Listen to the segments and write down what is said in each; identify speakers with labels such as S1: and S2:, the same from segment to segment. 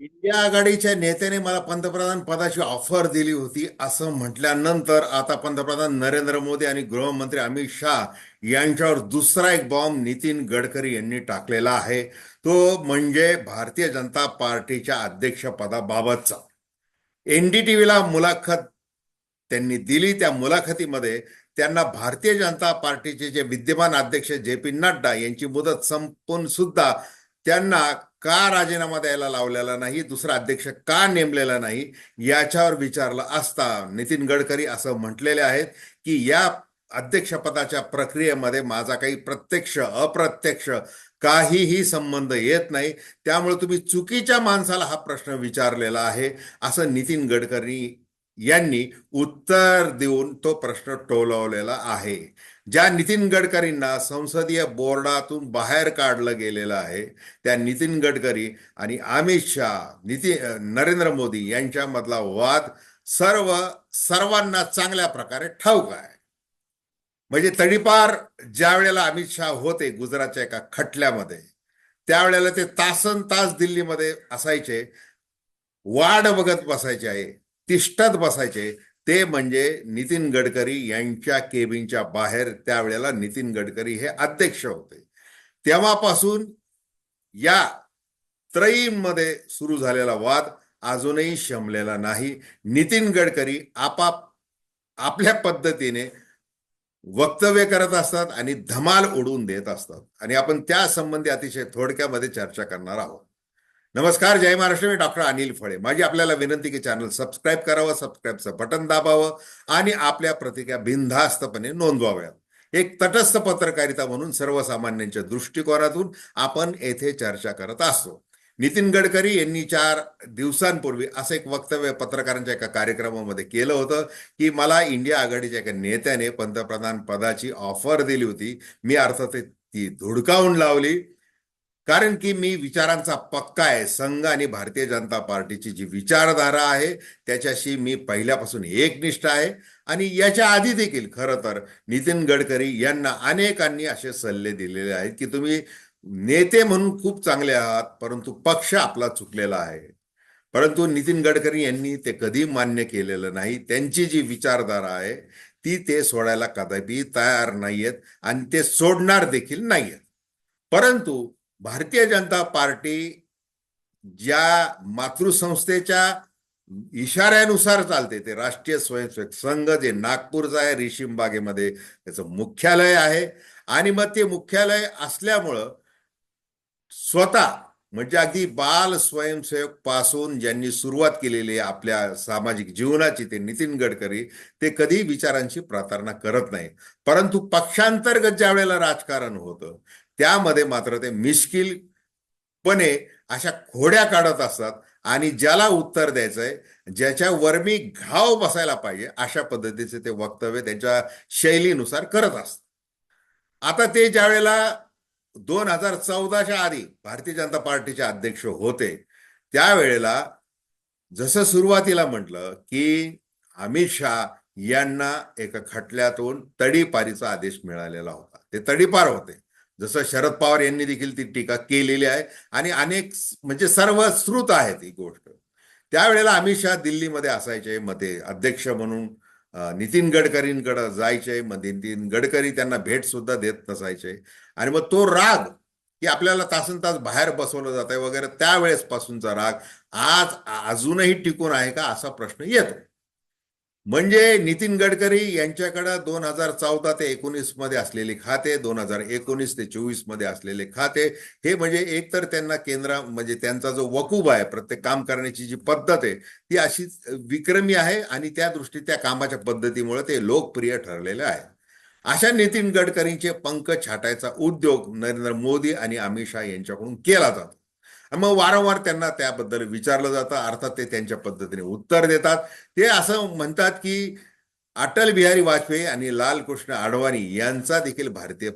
S1: India आघाडीच्या नेत्याने मला पंतप्रधान पदाची ऑफर दिली होती असं म्हटल्यानंतर आता पंतप्रधान नरेंद्र मोदी आणि गृहमंत्री अमित शाह यांच्यावर दुसरा एक बॉम्ब नितीन गडकरी यांनी टाकलेला आहे. तो म्हणजे भारतीय जनता पार्टीच्या अध्यक्षपदाबाबतचा. एनडीटीव्हीला मुलाखत त्यांनी दिली. त्या मुलाखतीमध्ये त्यांना भारतीय जनता पार्टीचे जे विद्यमान अध्यक्ष जे पी नड्डा यांची मुदत संपून सुद्धा त्यांना का राजीनामा द्यायला लावलेला नाही दुसरा अध्यक्ष का नेमलेला नाही याच्यावर विचारलं असता नितीन गडकरी असं म्हटलेले आहेत की या अध्यक्षपदाच्या प्रक्रियेमध्ये माझा काही प्रत्यक्ष अप्रत्यक्ष काहीही संबंध येत नाही. त्यामुळे तुम्ही चुकीच्या माणसाला हा प्रश्न विचारलेला आहे असं नितीन गडकरी यांनी उत्तर देऊन तो प्रश्न टोलवलेला आहे. ज्या नितीन गडकरींना संसदीय बोर्डातून बाहेर काढलं गेलेलं आहे त्या नितीन गडकरी आणि अमित शाह नितीन नरेंद्र मोदी यांच्यामधला वाद सर्व सर्वांना चांगल्या प्रकारे ठाऊक आहे. म्हणजे तडीपार ज्या वेळेला अमित शाह होते गुजरातच्या एका खटल्यामध्ये त्यावेळेला ते तासन तास दिल्लीमध्ये असायचे. वाढ बघत बसायचे आहे. तिष्ठत बसायचे. ते म्हणजे नितीन गडकरी यांच्या केबिनच्या बाहेर त्यावेळेला नितीन गडकरी हे अध्यक्ष होते. तेव्हापासून या त्रयीमध्ये सुरू झालेला वाद अजूनही शमलेला नाही. नितीन गडकरी आपाप आपल्या पद्धतीने वक्तव्य करत असतात आणि धमाल उडवून देत असतात. आणि आपण त्या संबंधी अतिशय थोडक्यामध्ये चर्चा करणार आहोत. नमस्कार जय महाराष्ट्र. मी डॉक्टर अनिल फळे. माझी आपल्याला विनंती की चॅनल सबस्क्राईब करावं सबस्क्राईबचं बटन दाबावं आणि आपल्या प्रतिक्रिया बिनधास्तपणे नोंदवाव्यात. एक तटस्थ पत्रकारिता म्हणून सर्वसामान्यांच्या दृष्टिकोनातून आपण येथे चर्चा करत असतो. नितीन गडकरी यांनी चार दिवसांपूर्वी असं एक वक्तव्य पत्रकारांच्या एका कार्यक्रमामध्ये केलं होतं की मला इंडिया आघाडीच्या एका नेत्याने पंतप्रधान पदाची ऑफर दिली होती. मी अर्थात ती धुडकावून लावली. कारण की मी विचारांचा पक्का आहे. संघ आणि भारतीय जनता पार्टीची जी विचारधारा आहे त्याच्याशी मी पहिल्यापासून एकनिष्ठ आहे. आणि याच्या आधी देखील खरं तर नितीन गडकरी यांना अनेकांनी असे सल्ले दिलेले आहेत की तुम्ही नेते म्हणून खूप चांगले आहात परंतु पक्ष आपला चुकलेला आहे. परंतु नितीन गडकरी यांनी ते कधी मान्य केलेलं नाही. त्यांची जी विचारधारा आहे ती ते सोडायला कदापि तयार नाहीयेत आणि ते सोडणार देखील नाहीयेत. परंतु भारतीय जनता पार्टी ज्या मातृसंस्थेच्या इशाऱ्यानुसार चालते ते राष्ट्रीय स्वयंसेवक संघ जे नागपूरचं आहे रेशीमबागेमध्ये त्याचं मुख्यालय आहे. आणि मग ते मुख्यालय असल्यामुळं स्वतः म्हणजे अगदी बाल स्वयंसेवकपासून ज्यांनी सुरुवात केलेली आहे आपल्या सामाजिक जीवनाची ते नितीन गडकरी ते कधी विचारांची प्रार्थना करत नाही. परंतु पक्षांतर्गत ज्या वेळेला राजकारण होतं त्यामध्ये मात्र ते मिश्किलपणे अशा खोड्या काढत असतात आणि ज्याला उत्तर द्यायचंय ज्याच्यावर मी घाव बसायला पाहिजे अशा पद्धतीचे ते वक्तव्य त्यांच्या शैलीनुसार करत असतात. आता ते ज्या वेळेला दोन हजार चौदाच्या आधी भारतीय जनता पार्टीचे अध्यक्ष होते त्यावेळेला जसं सुरुवातीला म्हटलं की अमित शहा यांना एका खटल्यातून तडीपारीचा आदेश मिळालेला होता. ते तडीपार होते. जसं शरद पवार यांनी देखील ती टीका केलेली आहे. आणि अनेक म्हणजे सर्व श्रुत आहे ती गोष्ट. त्यावेळेला अमित शहा दिल्लीमध्ये असायचे मध्ये अध्यक्ष म्हणून नितीन गडकरींकडे जायचे मग नितीन गडकरी त्यांना भेट सुद्धा देत नसायचे. आणि मग तो राग की आपल्याला तासन तास बाहेर बसवलं जात आहे वगैरे त्यावेळेस पासूनचा राग आज अजूनही टिकून आहे का असा प्रश्न येतो. म्हणजे नितीन गडकरी यांच्याकडे दोन हजार चौदा ते एकोणीसमध्ये असलेले खाते दोन हजार एकोणीस ते चोवीसमध्ये असलेले खाते हे म्हणजे एकतर त्यांना केंद्र म्हणजे त्यांचा जो वकूब आहे प्रत्येक काम करण्याची जी पद्धत आहे ती अशी विक्रमी आहे आणि त्या दृष्टी त्या कामाच्या पद्धतीमुळे ते लोकप्रिय ठरलेले आहे. अशा नितीन गडकरींचे पंख छाटायचा उद्योग नरेंद्र मोदी आणि अमित शहा यांच्याकडून केला जातो. मग वारंवार त्यांना त्याबद्दल विचारलं जातं. अर्थात ते त्यांच्या पद्धतीने उत्तर देतात. ते असं म्हणतात की अटल बिहारी वाजपेयी आणि लालकृष्ण आडवाणी यांचा देखील भारतीय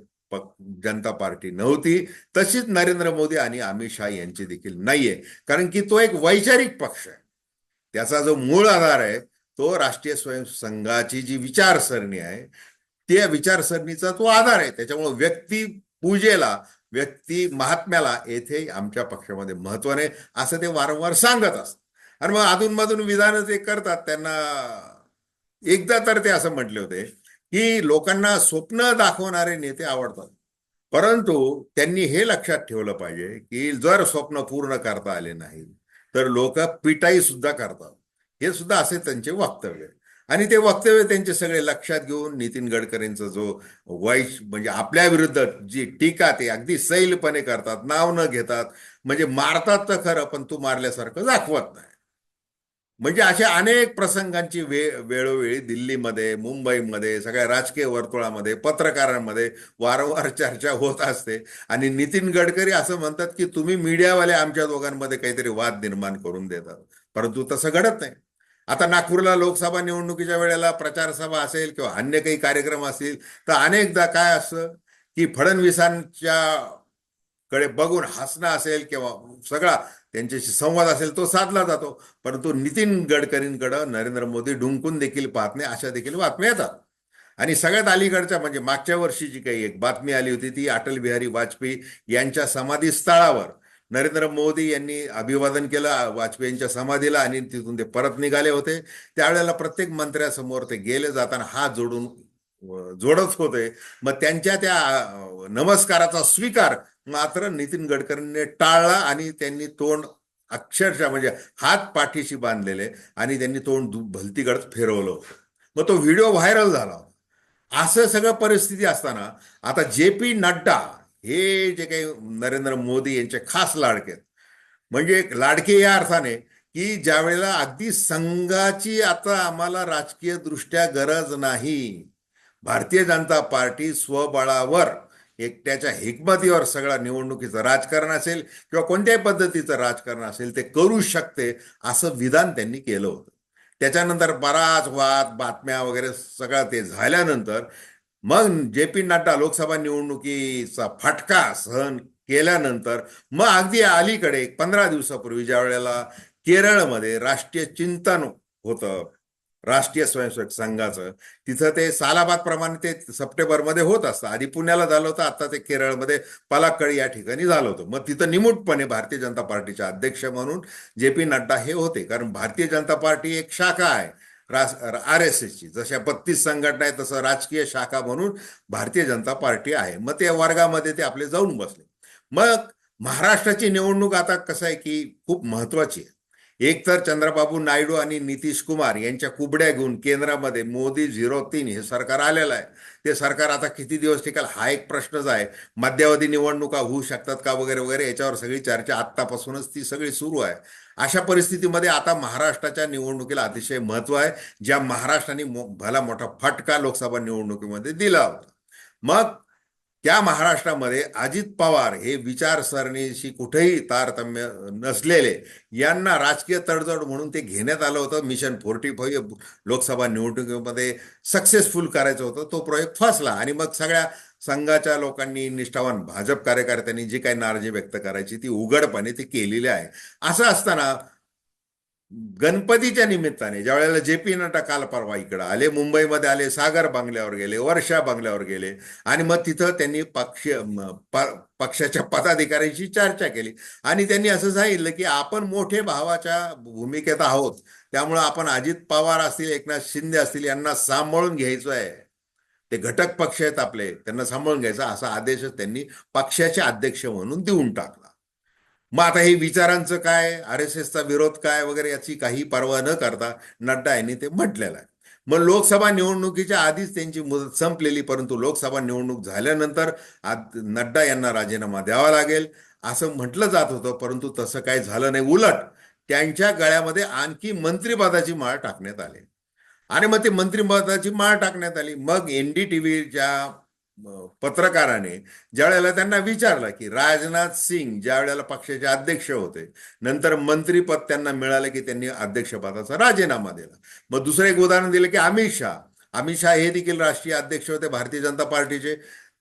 S1: जनता पार्टी नव्हती. तशीच नरेंद्र मोदी आणि अमित शहा यांची देखील नाहीये. कारण की तो एक वैचारिक पक्ष आहे. त्याचा जो मूळ आधार आहे तो राष्ट्रीय स्वयंसंघाची जी विचारसरणी आहे त्या विचारसरणीचा तो आधार आहे. त्याच्यामुळे व्यक्ती पूजेला व्यक्ती महात्म्याला येथे आमच्या पक्षामध्ये महत्त्व नाही असं ते वारंवार सांगत असत आणि मग अधूनमधून विधान ते करतात त्यांना एकदा तर ते असं म्हटले होते की लोकांना स्वप्न दाखवणारे नेते आवडतात. परंतु त्यांनी हे लक्षात ठेवलं पाहिजे की जर स्वप्न पूर्ण करता आले नाही तर लोक पिटाई सुद्धा करतात. हे सुद्धा असे त्यांचे वक्तव्य आहे. आणि ते वक्तव्य त्यांचे सगळे लक्षात घेऊन नितीन गडकरींचा जो वैश म्हणजे आपल्या विरुद्ध जी टीका ते अगदी सैलपणे करतात नाव न घेतात म्हणजे मारतात तर खरं पण तू मारल्यासारखं दाखवत नाही. म्हणजे अशा अनेक प्रसंगांची वे वेळोवेळी दिल्लीमध्ये मुंबईमध्ये सगळ्या राजकीय वर्तुळामध्ये पत्रकारांमध्ये वारंवार चर्चा होत असते. आणि नितीन गडकरी असं म्हणतात की तुम्ही मीडियावाले आमच्या दोघांमध्ये काहीतरी वाद निर्माण करून देतात. परंतु तसं घडत नाही. आता नागपूरला लोकसभा निवडणुकीच्या वेळेला प्रचारसभा असेल किंवा अन्य काही कार्यक्रम असतील तर अनेकदा काय असतं की फडणवीसांच्या कडे बघून हसणं असेल किंवा सगळा त्यांच्याशी संवाद असेल तो साधला जातो. परंतु नितीन गडकरींकडं नरेंद्र मोदी डुंकून देखील पाहत नाही अशा देखील बातम्या येतात. आणि सगळ्यात अलीकडच्या म्हणजे मागच्या वर्षी जी काही एक बातमी आली होती ती अटल बिहारी वाजपेयी यांच्या समाधी स्थळावर नरेंद्र मोदी यांनी अभिवादन केलं वाजपेयींच्या समाधीला आणि तिथून ते परत निघाले होते. त्यावेळेला प्रत्येक मंत्र्यासमोर ते गेले जाताना हात जोडून जोडत होते. मग त्यांच्या त्या नमस्काराचा स्वीकार मात्र नितीन गडकरींनी टाळला आणि त्यांनी तोंड अक्षरशः म्हणजे हात पाठीशी बांधलेले आणि त्यांनी तोंड भलतीकडे फिरवलं होतं. मग तो व्हिडिओ व्हायरल झाला असं सगळं परिस्थिती असताना आता जे पी नड्डा हे जे काही नरेंद्र मोदी यांचे खास लाडके आहेत. म्हणजे लाडके या अर्थाने की ज्या वेळेला अगदी संघाची आता आम्हाला राजकीय दृष्ट्या गरज नाही भारतीय जनता पार्टी स्वबळावर एकट्याच्या हिकमतीवर सगळं निवडणुकीचं राजकारण असेल किंवा कोणत्याही पद्धतीचं राजकारण असेल ते करू शकते असं विधान त्यांनी केलं होतं. त्याच्यानंतर बराच वाद बातम्या वगैरे सगळं ते झाल्यानंतर मग जे पी नड्डा लोकसभा निवडणुकीचा फटका सहन केल्यानंतर मग अगदी अलीकडे पंधरा दिवसापूर्वी ज्या वेळेला केरळमध्ये राष्ट्रीय चिंतन होतं राष्ट्रीय स्वयंसेवक संघाचं तिथं ते सालाबाद प्रमाणे ते सप्टेंबरमध्ये होत असतं. आधी पुण्याला झालं होतं आता ते केरळमध्ये पलाक्कड या ठिकाणी झालं होतं. मग तिथं निमूटपणे भारतीय जनता पार्टीचे अध्यक्ष म्हणून जे पी नड्डा हे होते. कारण भारतीय जनता पार्टी एक शाखा आहे. आर एस एसची. जशा बत्तीस संघटना आहे तसं राजकीय शाखा म्हणून भारतीय जनता पार्टी आहे. मग त्या वर्गामध्ये ते आपले जाऊन बसले. मग महाराष्ट्राची निवडणूक आता कसं आहे की खूप महत्वाची आहे. एक तर चंद्रबाबू नायडू आणि नितीश कुमार यांच्या कुबड्या घेऊन केंद्रामध्ये मोदी झिरो तीन हे सरकार आलेलं आहे. ते सरकार आता किती दिवस टिकाल हा एक प्रश्नच आहे. मध्यावधी निवडणुका होऊ शकतात का वगैरे वगैरे याच्यावर सगळी चर्चा आत्तापासूनच ती सगळी सुरू आहे. अशा परिस्थितीमध्ये आता महाराष्ट्राच्या निवडणुकीला अतिशय महत्त्व आहे. ज्या महाराष्ट्राने मो- भला मोठा फटका लोकसभा निवडणुकीमध्ये दिला होता. मग त्या महाराष्ट्रामध्ये अजित पवार हे विचारसरणीशी कुठेही तारतम्य नसलेले यांना राजकीय तडजोड म्हणून ते घेण्यात आलं होतं. मिशन फोर्टी फाईव्ह लोकसभा निवडणुकीमध्ये सक्सेसफुल करायचं होतं. तो प्रयोग फसला आणि मग सगळ्या संघाच्या लोकांनी निष्ठावान भाजप कार्यकर्त्यांनी जी काही नाराजी व्यक्त करायची ती उघडपणे ती केलेली आहे. असं असताना गणपतीच्या निमित्ताने ज्या वेळेला जे पी नड्डा काल परवा इकडं आले मुंबईमध्ये आले सागर बंगल्यावर गेले वर्षा बंगल्यावर गेले आणि मग तिथं त्यांनी पक्ष पक्षाच्या पदाधिकाऱ्यांशी चर्चा केली. आणि त्यांनी असं सांगितलं की आपण मोठे भावाच्या भूमिकेत आहोत. त्यामुळं आपण अजित पवार असतील एकनाथ शिंदे असतील यांना सांभाळून घ्यायचं आहे. ते घटक पक्ष आहेत आपले त्यांना सांभाळून घ्यायचा असा आदेशच त्यांनी पक्षाचे अध्यक्ष म्हणून देऊन टाकला. मग आता हे विचारांचं काय आर एस एसचा विरोध काय वगैरे याची काही पर्वा न करता नड्डा यांनी ते म्हटलेलं आहे. मग लोकसभा निवडणुकीच्या आधीच त्यांची मुदत संपलेली परंतु लोकसभा निवडणूक झाल्यानंतर नड्डा यांना राजीनामा द्यावा लागेल असं म्हटलं जात होतं परंतु तसं काय झालं नाही. उलट त्यांच्या गळ्यामध्ये आणखी मंत्रिपदाची माळ टाकण्यात आली. आणि मग ते मंत्रिपदाची माळ टाकण्यात आली. मग एनडीटीव्हीच्या पत्रकाराने ज्या वेळेला त्यांना विचारलं की राजनाथ सिंग ज्या वेळेला पक्षाचे अध्यक्ष होते नंतर मंत्रीपद त्यांना मिळालं की त्यांनी अध्यक्षपदाचा राजीनामा दिला. मग दुसरं एक उदाहरण दिलं की अमित शहा. अमित शहा हे देखील राष्ट्रीय अध्यक्ष होते भारतीय जनता पार्टीचे.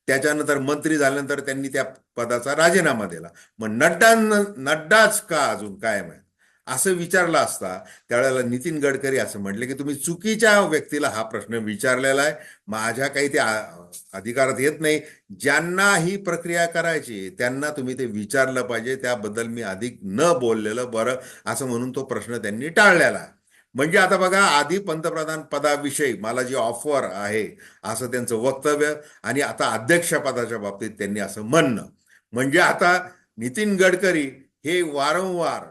S1: त्याच्यानंतर मंत्री झाल्यानंतर त्यांनी त्या पदाचा राजीनामा दिला. मग नड्डा नड्डाच का अजून कायम आहे? असं विचारलं असता त्यावेळेला नितीन गडकरी असं म्हटले की तुम्ही चुकीच्या व्यक्तीला हा प्रश्न विचारलेला आहे. माझ्या काही ते अधिकारात येत नाही. ज्यांना ही प्रक्रिया करायची त्यांना तुम्ही ते विचारलं पाहिजे. त्याबद्दल मी अधिक न बोललेलं बरं असं म्हणून तो प्रश्न त्यांनी टाळलेला. म्हणजे आता बघा आधी पंतप्रधान पदाविषयी मला जी ऑफर आहे असं त्यांचं वक्तव्य आणि आता अध्यक्षपदाच्या बाबतीत त्यांनी असं म्हणणं. म्हणजे आता नितीन गडकरी हे वारंवार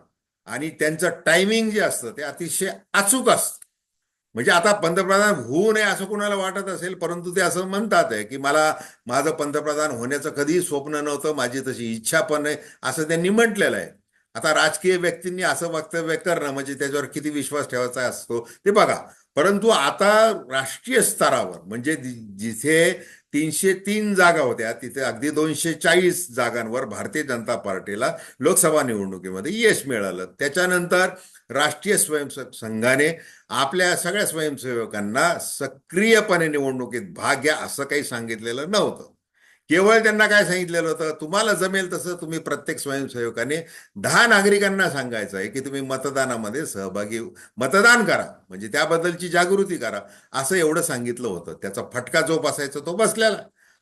S1: आणि त्यांचं टायमिंग जे असतं ते अतिशय अचूक असतं. म्हणजे आता पंतप्रधान होऊ नये असं कुणाला वाटत असेल परंतु ते असं म्हणतात आहे की मला माझं पंतप्रधान होण्याचं कधीही स्वप्न नव्हतं माझी तशी इच्छा पण आहे असं त्यांनी म्हटलेलं आहे. आता राजकीय व्यक्तींनी असं वक्तव्य करणं म्हणजे त्याच्यावर किती विश्वास ठेवायचा असतो ते बघा. परंतु आता राष्ट्रीय स्तरावर म्हणजे जिथे तीनशे तीन जागा होत्या. तिथे अगदी दोनशे चाळीस जागांवर भारतीय जनता पार्टीला लोकसभा निवडणुकीमध्ये यश मिळालं. त्याच्यानंतर राष्ट्रीय स्वयंसेवक संघाने आपल्या सगळ्या स्वयंसेवकांना सक्रियपणे निवडणुकीत भाग घ्या असं काही सांगितलेलं नव्हतं. केवळ त्यांना काय सांगितलेलं होतं? तुम्हाला जमेल तसं तुम्ही प्रत्येक स्वयंसेवकाने दहा नागरिकांना सांगायचं आहे की तुम्ही मतदानामध्ये सहभागी मतदान करा. म्हणजे त्याबद्दलची जागृती करा. असं एवढं सांगितलं होतं. त्याचा फटका जो बसायचा तो बसलेला.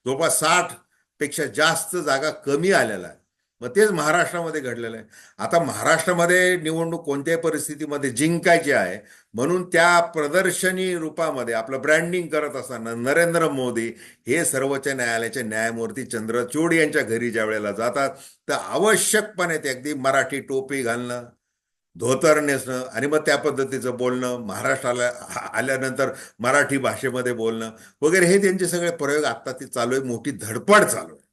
S1: जोपास जवळपास साठपेक्षा जास्त जागा कमी आलेला आहे मग तेच महाराष्ट्रामध्ये घडलेलं आहे. आता महाराष्ट्रामध्ये निवडणूक कोणत्याही परिस्थितीमध्ये जिंकायची आहे म्हणून त्या प्रदर्शनी रूपामध्ये आपलं ब्रँडिंग करत असताना नरेंद्र मोदी हे सर्वोच्च न्यायालयाचे न्यायमूर्ती चंद्रचूड यांच्या घरी ज्या वेळेला जातात तर आवश्यकपणे ते अगदी मराठी टोपी घालणं धोतर नेसणं आणि मग त्या पद्धतीचं बोलणं महाराष्ट्राला आल्यानंतर मराठी भाषेमध्ये बोलणं वगैरे हे त्यांचे सगळे प्रयोग आत्ता ते चालू आहे मोठी धडपड चालू आहे.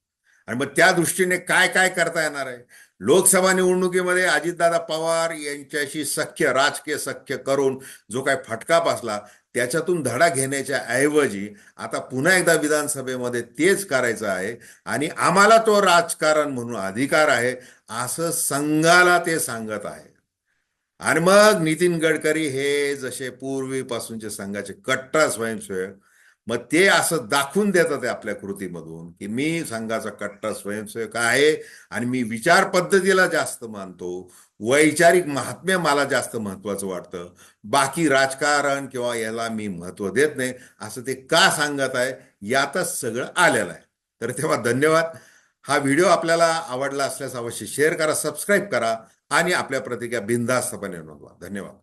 S1: आणि मग त्या दृष्टीने काय काय करता येणार आहे? लोकसभा निवडणुकीमध्ये अजितदादा पवार यांच्याशी सख्य राजकीय सख्य करून जो काय फटका बसला त्याच्यातून धडा घेण्याच्या ऐवजी आता पुन्हा एकदा विधानसभेमध्ये तेच करायचं आहे आणि आम्हाला तो राजकारण म्हणून अधिकार आहे असं संघाला ते सांगत आहे. आणि मग नितीन गडकरी हे जसे पूर्वीपासूनचे संघाचे कट्टर स्वयंसेवक मग ते असं दाखवून देतात आपल्या कृतीमधून की मी संघाचा कट्टर स्वयंसेवक आहे आणि मी विचार पद्धतीला जास्त मानतो. वैचारिक महात्म्य मला जास्त महत्वाचं वाटतं. बाकी राजकारण किंवा याला मी महत्त्व देत नाही असं ते का सांगत आहे यातच सगळं आलेलं आहे. तर तेव्हा धन्यवाद. हा व्हिडिओ आपल्याला आवडला असल्यास अवश्य शेअर करा सबस्क्राईब करा आणि आपल्या प्रतिक्रिया बिनधास्तपणे नोंदवा. धन्यवाद.